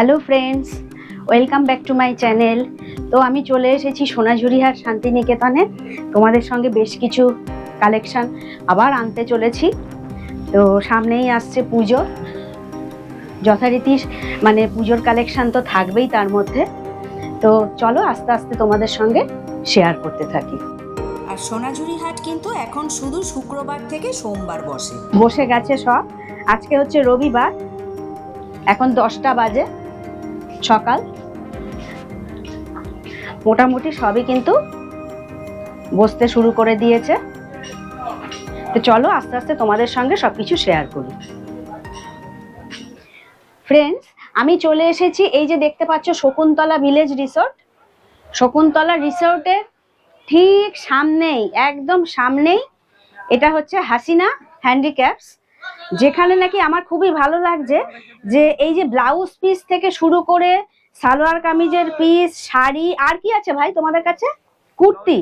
Hello friends welcome back to my channel তো আমি চলে এসেছি সোনাঝুরিহাট শান্তিনিকেতনে। তোমাদের সঙ্গে বেশ কিছু কালেকশান আবার আনতে চলেছি। তো সামনেই আসছে পুজো। যথারীতি মানে পুজোর কালেকশান তো থাকবেই তার মধ্যে। তো চলো আস্তে আস্তে তোমাদের সঙ্গে শেয়ার করতে থাকি। আর সোনাঝুরি হাট কিন্তু এখন শুধু শুক্রবার থেকে সোমবার বসে। বসে গেছে সব। আজকে হচ্ছে রবিবার। এখন দশটা বাজে। সকাল। মোটামুটি সবই কিন্তু বসতে শুরু করে দিয়েছে। তো চলো আস্তে আস্তে তোমাদের সঙ্গে সব কিছু শেয়ার করি। ফ্রেন্ডস আমি চলে এসেছি এই যে দেখতে পাচ্ছ শকুন্তলা ভিলেজ রিসোর্ট শকুন্তলা রিসোর্টের ঠিক সামনেই, একদম সামনেই এটা হচ্ছে হাসিনা হ্যান্ডিক্যাপস যেখানে নাকি আমার খুবই ভালো লাগছে যে এই যে ব্লাউজ পিস থেকে শুরু করে সালোয়ার কামিজের পিস শাড়ি, আর কি আছে ভাই তোমাদের কাছে? কুর্তি।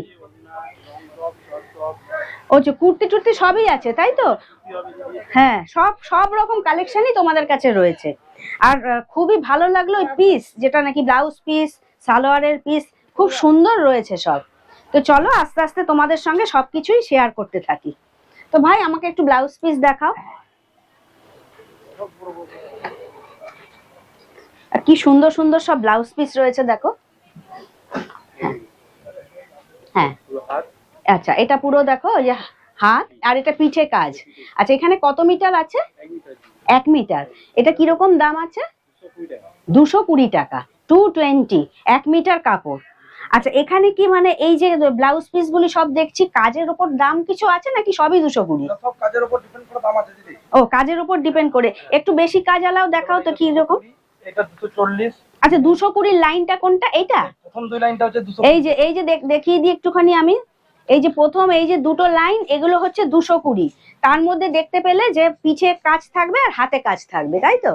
ও কুর্তি টুর্তি সবই আছে, তাই তো? হ্যাঁ সব সব রকম কালেকশনই তোমাদের কাছে রয়েছে। আর খুবই ভালো লাগল ওই পিস যেটা নাকি ব্লাউজ পিস সালোয়ারের পিস খুব সুন্দর রয়েছে সব। তো চলো আস্তে আস্তে তোমাদের সঙ্গে সবকিছুই শেয়ার করতে থাকি। তো ভাই, আমাকে একটু ব্লাউজ পিস দেখাও। আর কি সুন্দর সুন্দর সব ব্লাউজ পিস রয়েছে, দেখো। হ্যাঁ। আচ্ছা এটা পুরো দেখো যে হাত আর এটা পিঠে কাজ। আচ্ছা এখানে কত মিটার আছে? এক মিটার। এটা কীরকম দাম আছে? দুশো কুড়ি টাকা। টু টোয়েন্টি এক মিটার কাপড়। আচ্ছা এখানে কি মানে এই যে ব্লাউজ পিস গুলি সব দেখছি, কাজের উপর দাম কিছু আছে নাকি সবই দুশো কুড়ি? সব কাজের উপর ডিপেন্ড করে দাম আছে ও কাজের উপর ডিপেন্ড করে। একটু বেশি কাজ আলাও দেখাও তো কি রকম? এটা দুশো চল্লিশ। আচ্ছা দুশো কুড়ির লাইনটা কোনটা? এইটা? প্রথম দুই লাইনটা হচ্ছে দুশো এই যে এই যে দেখিয়ে দিই একটুখানি আমি। এই যে প্রথম এই যে দুটো লাইন এগুলো হচ্ছে দুশো কুড়ি। তার মধ্যে দেখতে পেলে যে পিছে কাজ থাকবে আর হাতে কাজ থাকবে তাই তো?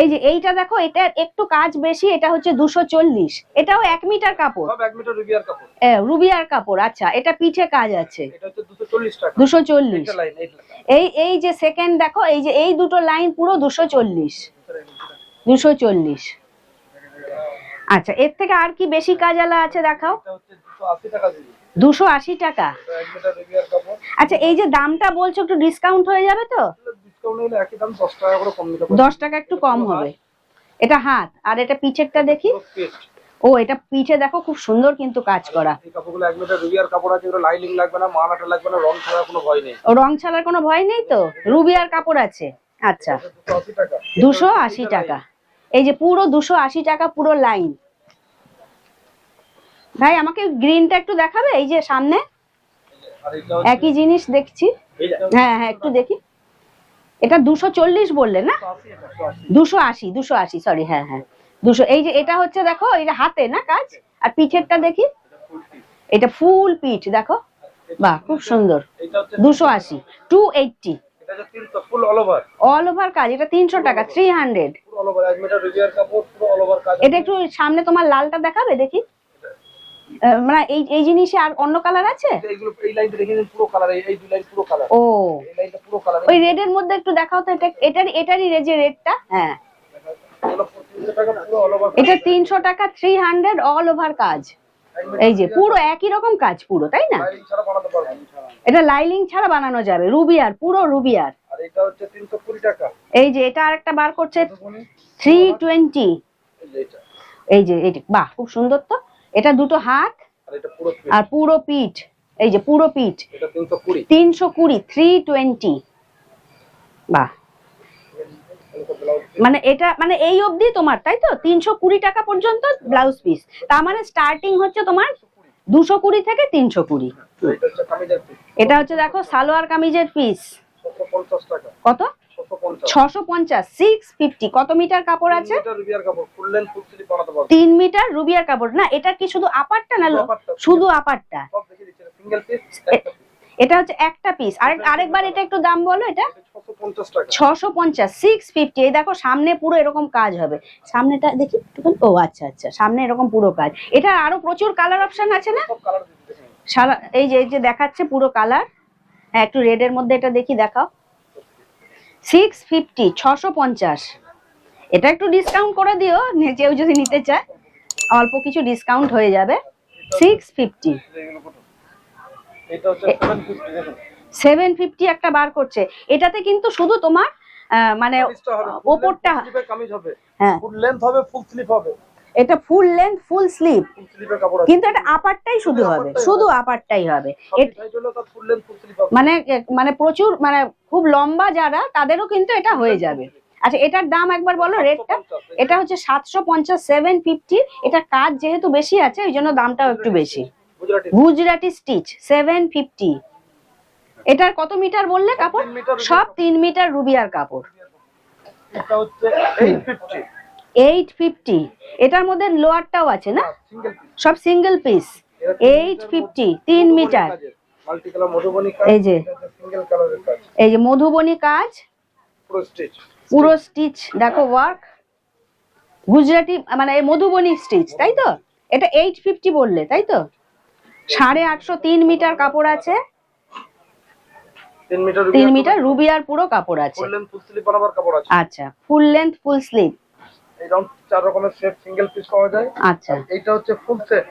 এই যে এইটা দেখো এটা একটু কাজ বেশি এটা হচ্ছে দুশো চল্লিশ। এটাও এক মিটার কাপড়। সব এক মিটার রুবিয়ার কাপড়। এ, রুবিয়ার কাপড় আচ্ছা এটা পিঠে কাজ আছে। এটা হচ্ছে দুশো চল্লিশ এই এই যে সেকেন্ড দেখো এই যে এই দুটো লাইন পুরো দুশো চল্লিশ। দুশো চল্লিশ। আচ্ছা এর থেকে আর কি বেশি কাজ আলা আছে দেখাও? এটা হচ্ছে দুশো আশি টাকা আচ্ছা এই যে দামটা বলছো একটু ডিসকাউন্ট হয়ে যাবে তো? নিলে একই দাম দশ টাকা করে কম নিতে পারবে। দশ টাকা একটু কম হবে। এটা হাত। আর এটা পিঠেরটা দেখি? ও এটা পিঠে দেখো খুব সুন্দর কিন্তু কাজ করা। এই কাপড়গুলো এক মিটার রুবিয়ার কাপড় আছে এগুলো লাইনিং লাগবে না মালাটা লাগবে না রং ছাড়া কোনো ভয় নেই। ও রং ছাড়ার কোনো ভয় নেই তো? রুবিয়ার কাপড় আছে। আচ্ছা। দুশো আশি টাকা। এই যে পুরো দুশো আশি টাকা পুরো লাইন। ভাই আমাকে গ্রিনটা একটু দেখাবে? এই যে সামনে? একই জিনিস দেখছি। হ্যাঁ হ্যাঁ একটু দেখি। এটা দুশো চল্লিশ বললে না? দুশো আশি দুশো আশি সরি হ্যাঁ হ্যাঁ। দুশো এই যে এটা হচ্ছে দেখো এই যে হাতে না কাজ? আর পিঠেরটা দেখি। এটা ফুল পিঠ দেখো। বাহ খুব সুন্দর। দুশো আশি টু এইটটি অল ওভার কাজ এটা তিনশো টাকা থ্রি হান্ড্রেড এটা একটু সামনে তোমার লালটা দেখাবে দেখি। মানে এই এই জিনিসে আর অন্য কালার আছে? আছে। এইগুলো এই লাইনটা দেখে পুরো কালার এই এই দুই লাইন পুরো কালার ও। এই লাইনটা পুরো কালার ওই রেডের মধ্যে একটু দেখাও তো এটা এটার এটারই রে যে রেডটা হ্যাঁ। এটা তিনশো টাকা থ্রি হান্ড্রেড অল ওভার কাজ। এই যে পুরো একই রকম কাজ পুরো তাই না? এটা লাইলিং ছাড়া বানানো যাবে রুবিয়ার পুরো রুবিয়ার আর। এটা হচ্ছে তিনশো কুড়ি টাকা। এই যে এটা আরেকটা বার করছে দেখুন, থ্রি টোয়েন্টি এই যে এটা। এই যে এটি বাহ খুব সুন্দর তো। এটা দুটো হাত আর পুরো পিঠ। এই যে পুরো পিঠ। তিনশো কুড়ি। থ্রি টোয়েন্টি বাহ। মানে এটা মানে এই অবধি তোমার তাই তো? তিনশো কুড়ি টাকা পর্যন্ত ব্লাউজ পিস তার মানে স্টার্টিং হচ্ছে তোমার দুশো কুড়ি থেকে তিনশো কুড়ি। এটা হচ্ছে কামিজের পিস এটা হচ্ছে দেখো সালোয়ার কামিজের পিস কত? ছশো পঞ্চাশ সিক্স ফিফটি কত মিটার কাপড় আছে? তিন মিটার রুবিয়ার কাপড় না এটা কি শুধু আপারটা না শুধু আপারটা? এটা হচ্ছে একটা পিস আরেক আরেকবার এটা একটু দাম বলো এটা। ছশো পঞ্চাশ সিক্স ফিফটি এই দেখো সামনে পুরো এরকম কাজ হবে। সামনেটা দেখি ও আচ্ছা আচ্ছা সামনে এরকম পুরো কাজ। এটা আরও প্রচুর কালার অপশন আছে না? সারা এই যে এই যে দেখাচ্ছে পুরো কালার হ্যাঁ একটু রেডের মধ্যে এটা দেখি দেখাও। সিক্স ফিফটি ছশো পঞ্চাশ। এটা একটু ডিসকাউন্ট করে দিও কেউ যদি নিতে চায় অল্প কিছু ডিসকাউন্ট হয়ে যাবে। সিক্স ফিফটি সেভেন ফিফটি একটা বার করছে। এটাতে কিন্তু শুধু তোমার মানে ওপরটা হ্যাঁ। লেন্থ হবে ফুল স্লিপ হবে। এটা ফুল লেন্থ ফুল স্লিভ কিন্তু এটা আপারটাই শুধু হবে। শুধু আপারটাই হবে। মানে মানে প্রচুর মানে খুব লম্বা যারা তাদেরও কিন্তু এটা হয়ে যাবে। আচ্ছা এটার দাম একবার বলো রেটটা। এটা হচ্ছে সাতশো পঞ্চাশ সেভেন ফিফটি এটার কাজ যেহেতু বেশি আছে ওই জন্য দামটাও একটু বেশি। Gujarati. Gujarati stitch seven fifty এটার কত মিটার বললে কাপড়? সব তিন মিটার রুবিয়ার কাপড়। এটা হচ্ছে 850 এইট ফিফটি। এটার মধ্যে লোয়ারটাও আছে না? সব সিঙ্গেল পিস এইট ফিফটি তিন মিটার। এই যে। এই যে মধুবনী কাজ। পুরো স্টিচ দেখো ওয়ার্ক গুজরাটি মানে এই মধুবনী স্টিচ তাই তো? এটা এইট ফিফটি বললে তাই তো? সাড়ে আটশো তিন মিটার কাপড় আছে। 3 মিটার তিন মিটার রুবিয়ার পুরো কাপড় আছে। আচ্ছা ফুল লেন্থ ফুল স্লিভ এইরকম চার রকমের সেট সিঙ্গেল পিস পাওয়া যায়। আচ্ছা। এইটা হচ্ছে ফুল সেট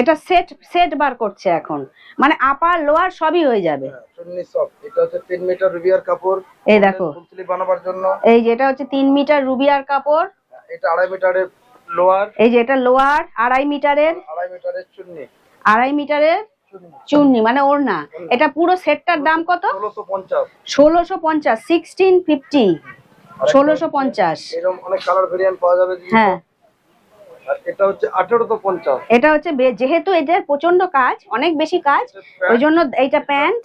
এটা সেট সেট বার করছে এখন। মানে আপার লোয়ার সবই হয়ে যাবে। চুন্নি সব এটা হচ্ছে 3 মিটার রুবিয়ার কাপড়। এই দেখো। ফুল বানাবার জন্য। এই যে এটা হচ্ছে তিন মিটার রুবিয়ার কাপড়। এটা মিটারের লোয়ার এই যে এটা লোয়ার আড়াই মিটারের আড়াই মিটারের চুন্নি মিটারের মানে ওড়না। এটা পুরো সেটটার দাম কত? ষোলোশো পঞ্চাশ। ষোলোশো পঞ্চাশ সিক্সটিন ফিফটি ষোলোশো পঞ্চাশ। এরকম অনেক কালার ভেরিয়েন্ট পাওয়া যাবে হ্যাঁ। এটা হচ্ছে আঠেরোশো পঞ্চাশ। এটা হচ্ছে যেহেতু এদের প্রচণ্ড কাজ অনেক বেশি কাজ ওই জন্য এইটা প্যান্ট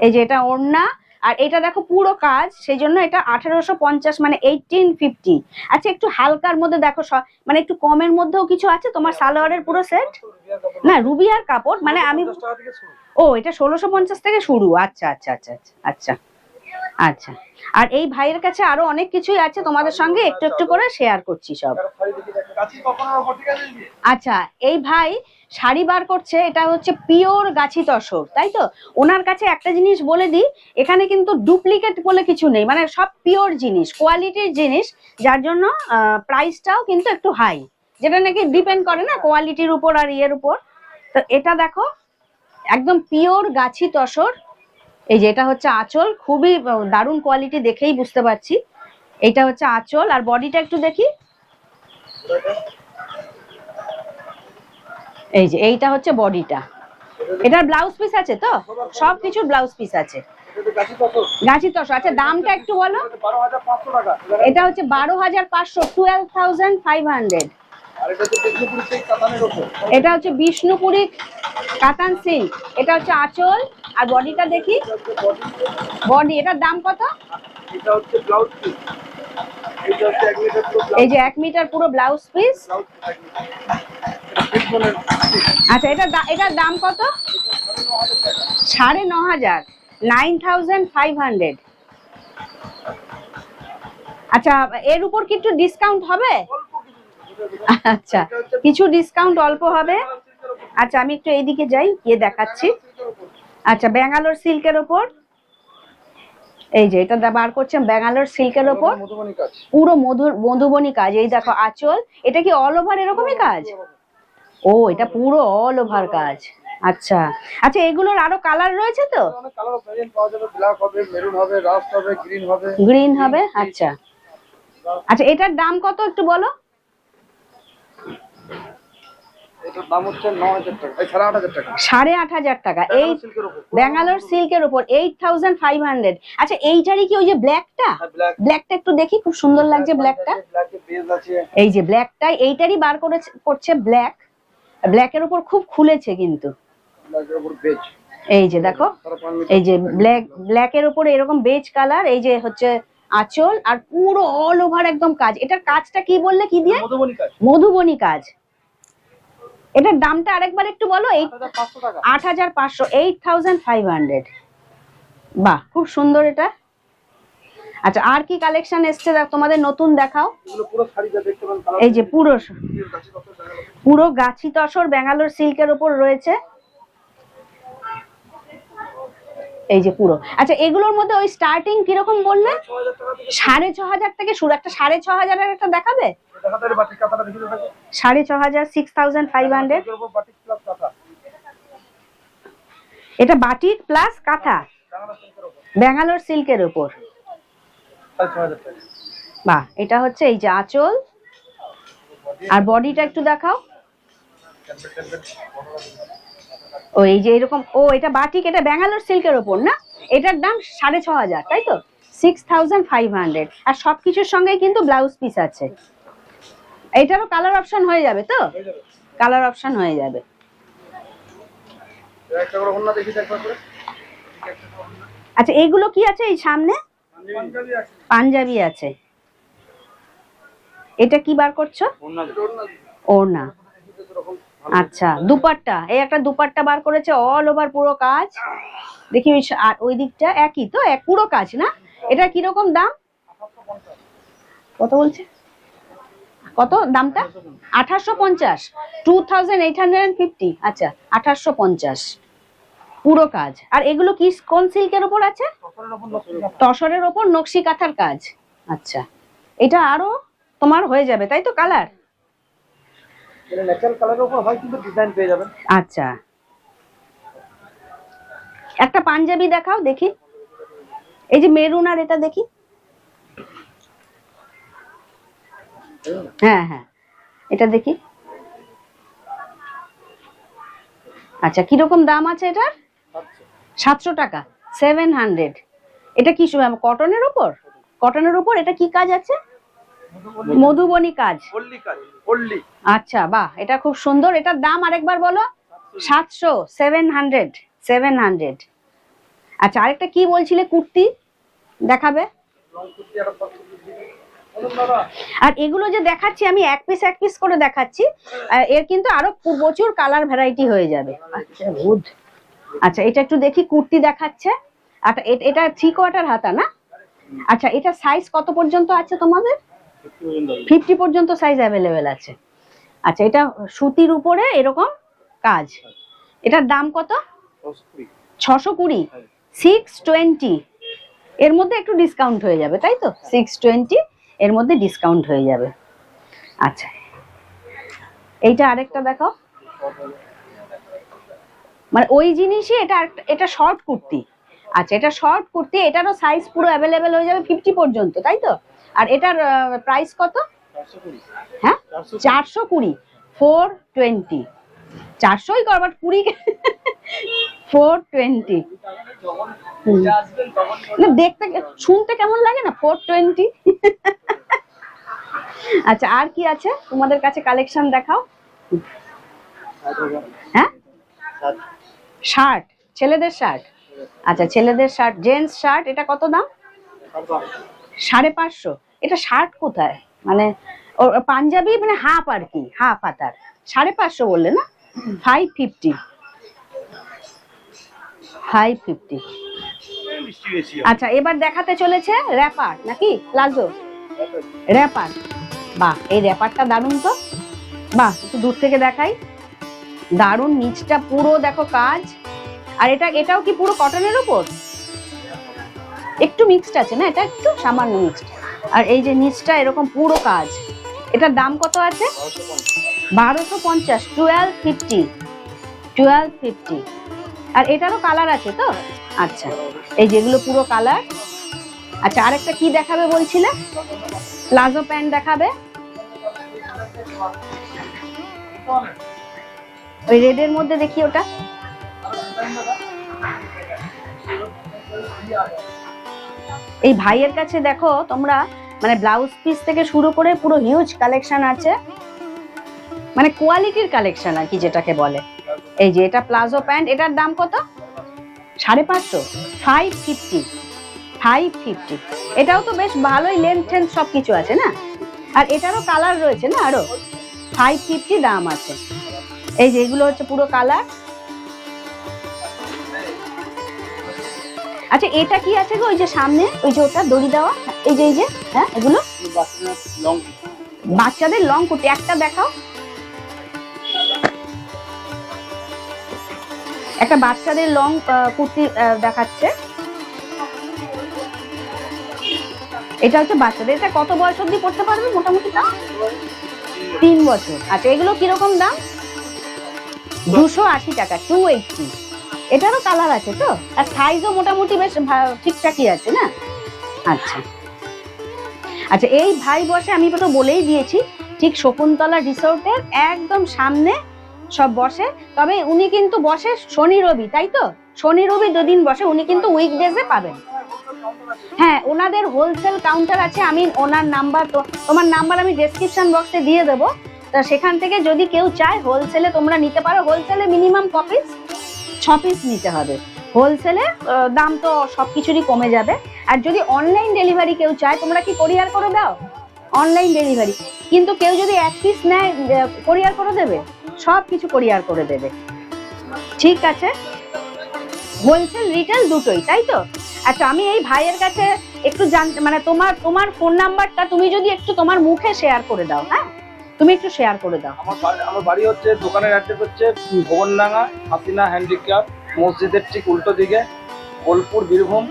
এই যে এটা ওড়না আর এটা দেখো পুরো কাজ সেই জন্য এটা আঠেরোশো পঞ্চাশ মানে এইটিন ফিফটি আচ্ছা একটু হালকার মধ্যে দেখো মানে একটু কমের মধ্যেও কিছু আছে? তোমার সালোয়ারের পুরো সেট না রুবিয়ার কাপড় মানে আমি 50 টাকা থেকে শুরু। ও এটা ষোলোশো পঞ্চাশ থেকে শুরু। আচ্ছা আচ্ছা আচ্ছা আচ্ছা আচ্ছা। আচ্ছা। আর এই ভাইয়ের কাছে আরও অনেক কিছুই আছে, তোমাদের সঙ্গে একটু একটু করে শেয়ার করছি সব? আচ্ছা এই ভাই শাড়ি বার করছে, এটা হচ্ছে পিওর গাছি তসর, তাই তো? ওনার কাছে একটা জিনিস বলে দিই, এখানে কিন্তু ডুপ্লিকেট বলে কিছু নেই মানে সব পিওর জিনিস কোয়ালিটির জিনিস, যার জন্য প্রাইসটাও কিন্তু একটু হাই যেটা নাকি ডিপেন্ড করে না কোয়ালিটির উপর আর ইয়ের উপর। তো এটা দেখো, একদম পিওর গাছি তসর এই যে এটা হচ্ছে আঁচল খুবই দারুণ কোয়ালিটি দেখেই বুঝতে পারছি। এটা হচ্ছে আঁচল আর বডিটা একটু দেখি। এই যে এইটা হচ্ছে বডিটা। এটার ব্লাউজ পিস আছে তো? সব কিছুর ব্লাউজ পিস আছে। গাছি তস আচ্ছা দামটা একটু বলো। এটা হচ্ছে বারো হাজার পাঁচশো টুয়েলভ থাউজেন্ড ফাইভ হান্ড্রেড এটা হচ্ছে বিষ্ণুপুরি কাতান সিল্ক। এটা হচ্ছে আঁচল। আর বডিটা দেখি। বডি এটার দাম কত? এই যে এক মিটার পুরো ব্লাউজ পিস। আচ্ছা এটা এটার দাম কত? সাড়ে ন হাজার। Nine thousand five hundred. আচ্ছা এর উপর কি একটু ডিসকাউন্ট হবে? আচ্ছা কিছু ডিসকাউন্ট অল্প হবে। আচ্ছা আমি একটু এইদিকে যাই গিয়ে দেখাচ্ছি। আচ্ছা ব্যাঙ্গালোর সিল্কের ওপর। এই যে এটা বার করছেন ব্যাঙ্গালোর সিল্কের ওপর। পুরো মধুর মধুবনী কাজ। এই দেখো আঁচল। এটা কি অল ওভার এরকমই কাজ? ও এটা পুরো অল ওভার কাজ। আচ্ছা। আচ্ছা এগুলোর আরও কালার রয়েছে তো? গ্রিন হবে আচ্ছা। আচ্ছা এটার দাম কত একটু বলো এটার দাম হচ্ছে ন হাজার টাকা এই সাড়ে আট হাজার টাকা। এই ব্যাঙ্গালোর সিল্কের উপর এইট থাউজেন্ড ফাইভ হান্ড্রেড আচ্ছা এইটারই কি ওই যে ব্ল্যাকটা ব্ল্যাকটা একটু দেখি খুব সুন্দর লাগছে ব্ল্যাকটা এই যে ব্ল্যাকটা এইটারই বার করেছে করছে ব্ল্যাক ব্ল্যাকের উপর খুব খুলেছে কিন্তু। এই যে দেখো এই যে ব্ল্যাক ব্ল্যাকের উপরে এরকম বেজ কালার এই যে হচ্ছে আঁচল আর পুরো অল ওভার একদম কাজ। এটার কাজটা কি বললে? কি দিয়ে? মধুবনী কাজ। এটার দামটা আরেকবার একটু বলো এই আট হাজার পাঁচশো এইট থাউজেন্ড ফাইভ হান্ড্রেড বাহ খুব সুন্দর এটা। আচ্ছা আর কি কালেকশন এসছে দেখ তোমাদের নতুন দেখাও? এই যে পুরো? পুরো গাছি তসর ব্যাঙ্গালোর সিল্কের ওপর রয়েছে। এই যে পুরো। আচ্ছা এগুলোর মধ্যে ওই স্টার্টিং কীরকম বললে? সাড়ে ছ হাজার থেকে শুরু। একটা সাড়ে ছ হাজারের একটা দেখাবে? সাড়ে ছ হাজার সিক্স থাউজেন্ড ফাইভ হান্ড্রেড এটা বাটিক প্লাস কাঁথা। বাংলা সিল্কের উপর। ব্যাঙ্গালোর সিল্কের টাকা। বাহ এটা হচ্ছে এই যে আঁচল। আর বডিটা একটু দেখাও। ও এই যে এরকম ও এটা বাটিক এটা ব্যাঙ্গালোর সিল্কের ওপর না? এটার দাম সাড়ে ছ হাজার তাই তো? সিক্স থাউজেন্ড ফাইভ হান্ড্রেড আর সব কিছুর সঙ্গে কিন্তু ব্লাউজ পিস আছে। এটারও কালার অপশন হয়ে যাবে তো? কালার অপশন হয়ে যাবে। আচ্ছা এইগুলো কি আছে এই সামনে? পাঞ্জাবি আছে। এটা কি বার করছ? ওড়না। আচ্ছা দুপাট্টা। এই একটা দুপাট্টা বার করেছে অল ওভার পুরো কাজ। দেখি আর ওই দিকটা একই তো? এক পুরো কাজ না? এটা কীরকম দাম? কত বলছে? কত দামটা? আঠাশশো পঞ্চাশ। Two thousand eight hundred fifty আচ্ছা আঠাশশো পঞ্চাশ। পুরো কাজ। আর এগুলো কি কোন সিল্কের ওপর আছে? তসরের ওপর নকশি কাঁথার কাজ। আচ্ছা। এটা আরও তোমার হয়ে যাবে, তাই তো কালার? এটা আচ্ছা। একটা পাঞ্জাবি দেখাও দেখি। এই যে মেরুন আর এটা দেখি। হ্যাঁ হ্যাঁ। এটা দেখি। আচ্ছা কীরকম দাম আছে এটার? সাতশো টাকা। সেভেন হান্ড্রেড এটা কি কটনের উপর? কটনের উপর? এটা কি কাজ আছে? মধুবনী কাজ। আচ্ছা বাহ এটা খুব সুন্দর। এটার দাম আরেকবার বলো। সাতশো সেভেন হান্ড্রেড সেভেন হান্ড্রেড। আচ্ছা আরেকটা কি বলছিলে? কুর্তি দেখাবে? আর এগুলো যে দেখাচ্ছি আমি এক পিস এক পিস করে দেখাচ্ছি এর কিন্তু আরও প্রচুর কালার ভ্যারাইটি হয়ে যাবে। আচ্ছা গুড আচ্ছা এটা একটু দেখি কুর্তি দেখাচ্ছে। আচ্ছা এটা থ্রি কোয়ার্টার হাতা না? আচ্ছা এটা সাইজ কত পর্যন্ত আছে তোমাদের? ফিফটি পর্যন্ত সাইজ অ্যাভেলেবেল আছে। আচ্ছা এটা সুতির উপরে এরকম কাজ। এটার দাম কত? ছশো কুড়ি। সিক্স টোয়েন্টি এর মধ্যে একটু ডিসকাউন্ট হয়ে যাবে, তাই তো? সিক্স টোয়েন্টি এর মধ্যে ডিসকাউন্ট হয়ে যাবে। আচ্ছা। এইটা আরেকটা দেখো মানে ওই জিনিসই এটা এটা শর্ট কুর্তি। আচ্ছা এটা শর্ট কুর্তি, এটারও সাইজ পুরো অ্যাভেলেবেল হয়ে যাবে ফিফটি পর্যন্ত, তাই তো? আর এটার প্রাইস কত? হ্যাঁ? চারশো কুড়ি। ফোর টোয়েন্টি চারশোই করবার কুড়ি ফোর টোয়েন্টি দেখতে শুনতে কেমন লাগে না? ফোর টোয়েন্টি আচ্ছা আর কি আছে? তোমাদের কাছে কালেকশন দেখাও। হ্যাঁ? শার্ট, ছেলেদের শার্ট। আচ্ছা ছেলেদের শার্ট জেন্টস শার্ট, এটা কত দাম? সাড়ে পাঁচশো। এটা শার্ট কোথায়? মানে পাঞ্জাবি মানে হাফ আর কি, হাফ হাতার। সাড়ে পাঁচশো বললে না? ফাইভ ফিফটি ফাইভ ফিফটি আচ্ছা এবার দেখাতে চলেছে র্যাপার নাকি? প্লাজো র্যাপার বাহ, এই র্যাপারটা দারুণ তো। বাহ, একটু দূর থেকে দেখাই। দারুণ, নিচটা পুরো দেখো কাজ। আর এটা, এটাও কি পুরো কটনের উপর? একটু মিক্সড আছে, না? এটা একটু সামান্য মিক্সড আর এই যে নিচটা এরকম পুরো কাজ। এটার দাম কত আছে? বারোশো পঞ্চাশ টুয়েলভ ফিফটি টুয়েলভ ফিফটি আর এটারও কালার আছে তো? আচ্ছা এই যেগুলো পুরো কালার আচ্ছা আরেকটা কি দেখাবে বলছিলে? প্লাজো প্যান্ট দেখাবে? ওই রেডের মধ্যে দেখি ওটা। এই ভাইয়ের কাছে দেখো তোমরা মানে ব্লাউজ পিস থেকে শুরু করে পুরো হিউজ কালেকশন আছে। মানে কোয়ালিটির কালেকশন আর কি যেটাকে বলে। এই যে এটা প্লাজো প্যান্ট, এটার দাম কত? সাড়ে পাঁচশো। ফাইভ ফিফটি ফাইভ ফিফটি এটাও তো বেশ ভালোই লেন্থ টেন্থ সব কিছু আছে না? আর এটারও কালার রয়েছে না আরও? ফাইভ ফিফটি দাম আছে। এই যে এগুলো হচ্ছে পুরো কালার আচ্ছা এটা কি আছে গো? ওই যে সামনে, ওই যে ওটা দড়ি দেওয়া, এই যে এই যে হ্যাঁ এগুলো? বাচ্চাদের লং কুর্তি, একটা দেখাও। একটা বাচ্চাদের লং কুর্তি দেখাচ্ছে। এটা হচ্ছে বাচ্চাদের, এটা কত বয়স অব্দি পড়তে পারবে মোটামুটি দাম তিন বছর। আচ্ছা এগুলো কীরকম দাম? দুশো আশি টাকা টু এইটটি এটারও কালার আছে তো? আর সাইজও মোটামুটি বেশ ঠিকঠাকই আছে না? আচ্ছা। আচ্ছা এই ভাই বসে আমি তো বলেই দিয়েছি, ঠিক শকুন্তলা রিসোর্টের একদম সামনে সব বসে। তবে উনি কিন্তু বসে শনি রবি, তাই তো? শনি রবি দুদিন বসে, উনি কিন্তু উইকডেজে পাবেন। হ্যাঁ ওনাদের হোলসেল কাউন্টার আছে, আমি ওনার নাম্বার তো, তোমার নাম্বার আমি ডেসক্রিপশন বক্সে দিয়ে দেবো। তা সেখান থেকে যদি কেউ চায় হোলসেলে তোমরা নিতে পারো। হোলসেলে মিনিমাম ক পিস ছ পিস নিতে হবে। হোলসেলে দাম তো সব কিছুরই কমে যাবে। আর যদি অনলাইন ডেলিভারি কেউ চায়, তোমরা কি কোরিয়ার করে দাও? অনলাইন ডেলিভারি কিন্তু কেউ যদি এক পিস নেয় কোরিয়ার করে দেবে? সব কিছু কোরিয়ার করে দেবে। ঠিক আছে? হোলসেল রিটেল দুটোই, তাই তো? আচ্ছা আমি এই ভাইয়ের কাছে একটু জানতে মানে তোমার তোমার ফোন নাম্বারটা তুমি যদি একটু তোমার মুখে শেয়ার করে দাও হ্যাঁ? তুমি একটু শেয়ার করে দাও। আমার বাড়ি আমার বাড়ি হচ্ছে দোকানের অ্যাড্রেস হচ্ছে ভুবনডাঙ্গা হাসিনা হ্যান্ডিক্রাফট মসজিদের ঠিক উল্টো দিকে বোলপুর বীরভূম।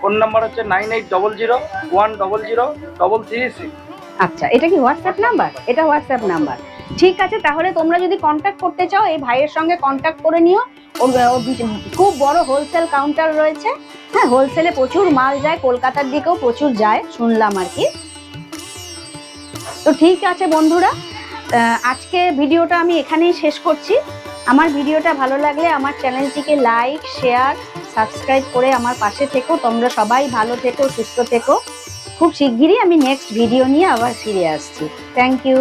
ফোন নাম্বার হচ্ছে nine eight double zero one double zero double three six আচ্ছা এটা কি হোয়াটসঅ্যাপ নাম্বার এটা হোয়াটসঅ্যাপ নাম্বার ঠিক আছে তাহলে তোমরা যদি কন্ট্যাক্ট করতে চাও এই ভাইয়ের সঙ্গে কন্ট্যাক্ট করে নিও। খুব বড় হোলসেল কাউন্টার রয়েছে। হ্যাঁ হোলসেলে প্রচুর মাল যায় কলকাতার দিকেও প্রচুর যায় শুনলাম আর কি। তো ঠিক আছে বন্ধুরা আজকে ভিডিওটা আমি এখানেই শেষ করছি। আমার ভিডিওটা ভালো লাগলে আমার চ্যানেলটিকে লাইক, শেয়ার, সাবস্ক্রাইব করে আমার পাশে থেকো। তোমরা সবাই ভালো থেকো, সুস্থ থেকো। খুব শিগগিরই আমি নেক্সট ভিডিও নিয়ে আবার ফিরে আসছি। Thank you